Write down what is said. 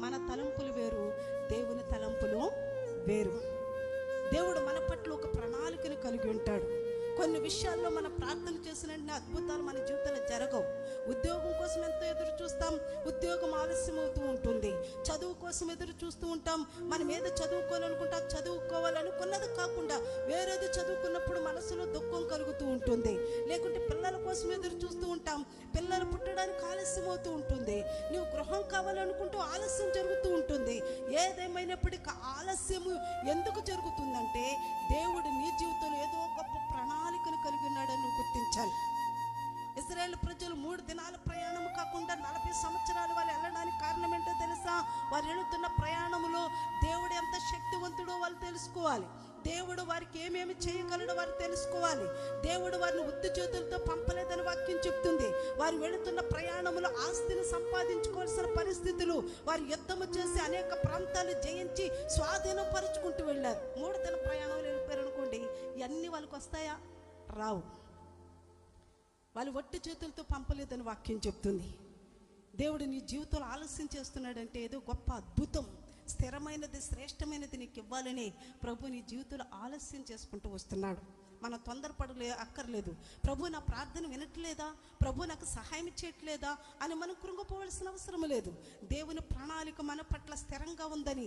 మన తలంపులు వేరు దేవుని తలంపులు వేరు. దేవుడు మన పట్ల ఒక ప్రణాళికను కలిగి ఉంటాడు. కొన్ని విషయాల్లో మన ప్రార్థన చేసిన అద్భుతాలు మన జీవితంలో జరగవు. ఉద్యోగం కోసం ఎంతో ఎదురు చూస్తాం ఉద్యోగం ఆలస్యం అవుతూ ఉంటుంది. చదువు కోసం ఎదురు చూస్తూ ఉంటాం. మనం ఏదో చదువుకోవాలనుకుంటా చదువుకోవాలనుకున్నది కాకుండా వేరేది చదువుకున్నప్పుడు మనసులో దుఃఖం కలుగుతూ ఉంటుంది. లేకుంటే పిల్లల కోసం ఎదురు చూస్తూ ఉంటాం. పిల్లలు పుట్టడానికి ఆలస్యం అవుతూ ఉంటుంది. నువ్వు గృహం కావాలనుకుంటూ ఆలస్యం జరుగుతూ ఉంటుంది. ఏదేమైనప్పటికీ ఆలస్యము ఎందుకు జరుగుతుందంటే దేవుడు నీ జీవితంలో ఏదో గొప్ప ప్రణాళికను కలిగి ఉన్నాడని నువ్వు గుర్తించాలి. ఇస్రాయేల్ ప్రజలు మూడు దినాల ప్రయాణం కాకుండా నలభై సంవత్సరాలు వాళ్ళు వెళ్ళడానికి కారణం ఏంటో తెలుసా? వారు వెళుతున్న ప్రయాణంలో దేవుడు ఎంత శక్తివంతుడో వాళ్ళు తెలుసుకోవాలి. దేవుడు వారికి ఏమేమి చేయగలడో వారు తెలుసుకోవాలి. దేవుడు వారిని ఉత్తి చేతులతో పంపలేదని వారు వెళుతున్న ప్రయాణంలో ఆస్తిని సంపాదించుకోవాల్సిన పరిస్థితులు వారు యుద్ధము చేసి అనేక ప్రాంతాలు జయించి స్వాధీనపరుచుకుంటూ వెళ్ళారు. మూడు దిన ప్రయాణంలో వెళ్ళిపోయారు అనుకోండి ఇవన్నీ వాళ్ళకి వస్తాయా? రావు. వాళ్ళు ఒట్టి చేతులతో పంపలేదని వాక్యం చెప్తుంది. దేవుడు నీ జీవితంలో ఆలస్యం చేస్తున్నాడంటే ఏదో గొప్ప అద్భుతం. స్థిరమైనది శ్రేష్టమైనది నీకు ఇవ్వాలని ప్రభు నీ జీవితంలో ఆలస్యం చేసుకుంటూ వస్తున్నాడు. మనం తొందరపడలే అక్కర్లేదు. ప్రభు నా ప్రార్థన వినట్లేదా? ప్రభు నాకు సహాయం చేయట్లేదా? అని మనం కృంగిపోవలసిన అవసరం లేదు. దేవుని ప్రణాళిక మన పట్ల స్థిరంగా ఉందని